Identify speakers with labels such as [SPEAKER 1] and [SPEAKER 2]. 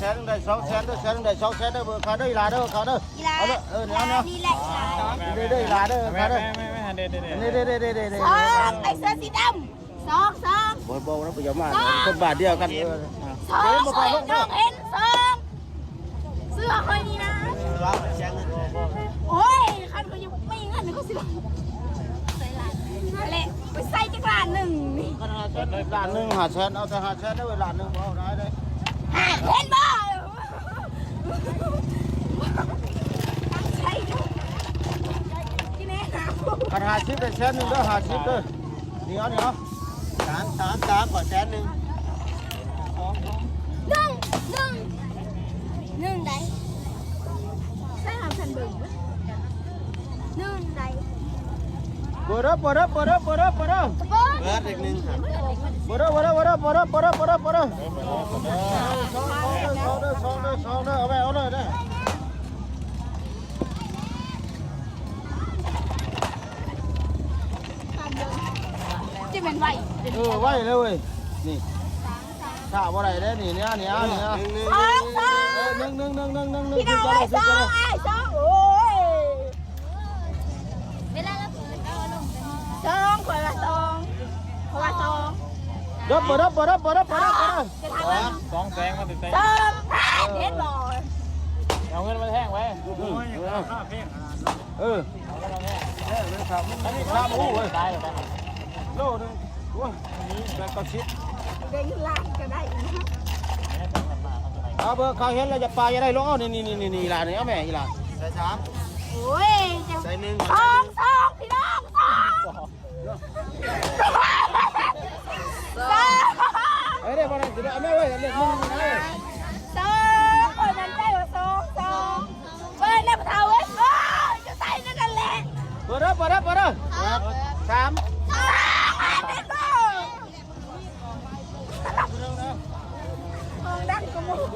[SPEAKER 1] แสนหนึ่งได้สองแสนเด้แสนหนึ่งได้สองแสนเด้เบอร์ขาเด้ลาเด้อขาเด้อเอาเด้อเออเนี่ยเนาะ
[SPEAKER 2] นี่แหละกีฬา
[SPEAKER 1] เด้อเด้ลาเด้อขาเด้อ
[SPEAKER 3] ไม่ไม่ไม่เด็ดเด็ด
[SPEAKER 1] เด้อเด้เด้เด้เด้
[SPEAKER 2] สองไอ้เสื้อสีดำสองสอง
[SPEAKER 1] บ่บ่นะบ่อย่ามาคนบาทเดียวกัน
[SPEAKER 2] สองน้องเอ็นสองเสื้อคอยนี่นะโอ้ยคันก็ยังไม่เงินก็สิลงใส่ลานเละไปใส่จักรานหนึ่งนี่
[SPEAKER 1] กันหาแสนล้านหนึ่งหาแสนเอาแต่หาแสนได้เวลาหนึ่งเอาได้เด้
[SPEAKER 2] เห็นบ่ใช่ที่แน่นะ
[SPEAKER 1] กันหาสิบได้แสนหนึงเด้อหาสิบเด้อนี่เอานี่เอาสามสามสามกว่าแสนหนึง
[SPEAKER 2] หนึ่งหนึ่งหนึ่งใดใช่หาพันเบิ่งหนึ่งใด
[SPEAKER 1] เปิดเด้อเปิดเด้อเปิดเด้อเปิดเด้อเปิดเด้อ
[SPEAKER 2] เบิร์ดอีกหนึ่ง
[SPEAKER 1] เปิดเด้อเปิดเด้อเปิดเด้อเปิดเด้อเปิดเด้อเปิดเด้อเปิดเด้อสองเด้อสองเด้อสองเด้อสองเด้อเอาไปเอาเลยเด้อ
[SPEAKER 2] จะเป็นไหว
[SPEAKER 1] เออไว้เลยเว้ยนี่ถ้าบ่ได้เด้อนี่เนี่ยเนี่ยเนี่ย
[SPEAKER 2] สองสอง
[SPEAKER 1] เออหนึ่งหนึ่งหนึ่งหนึ่งหนึ่งหนึ่ง
[SPEAKER 2] พี่น้อง
[SPEAKER 1] ขึ้
[SPEAKER 2] ไอ้
[SPEAKER 1] น
[SPEAKER 2] ส
[SPEAKER 1] ไป
[SPEAKER 2] อ
[SPEAKER 1] เลย
[SPEAKER 2] งไอ้สองโอ้ ด้อ
[SPEAKER 1] เปิดเด้อเปิดเด้อเปิดเด้อเปิดเด้อเปิดเด้อ
[SPEAKER 2] จะทำอะไร
[SPEAKER 3] สองแสงมาติดใจ
[SPEAKER 2] สองเห็นบ่
[SPEAKER 3] เอาเงินมาแท่งไว้
[SPEAKER 1] เออเออเลยครับอันนี้ครับโอ้ย
[SPEAKER 3] ได้หรือไม่
[SPEAKER 1] โลนึงโอ้ยแล้วก็ชิด
[SPEAKER 2] เด้งล่างก็ได้นะ
[SPEAKER 1] เอาเบอร์เขาเห็นแล้วจะปลาจะได้ลงเอานี่นี่นี่นี่ล่ะนี่เอาแม่อีล่ะใส่สาม
[SPEAKER 2] โอ้ยจะ
[SPEAKER 1] ใส่หนึ่ง
[SPEAKER 2] สองสองพี่น้องสอง เรีสอง
[SPEAKER 1] คนนั้นใจว่าสองสองเว้ยแล้วเท้าเว้ยเว้
[SPEAKER 2] จะใส่นั่นนั่นแล
[SPEAKER 1] ยเปิดร้อเปิดเด้อเปิดเด้อสามสองอันนั้นบ้า
[SPEAKER 2] งตลกดังกระมูก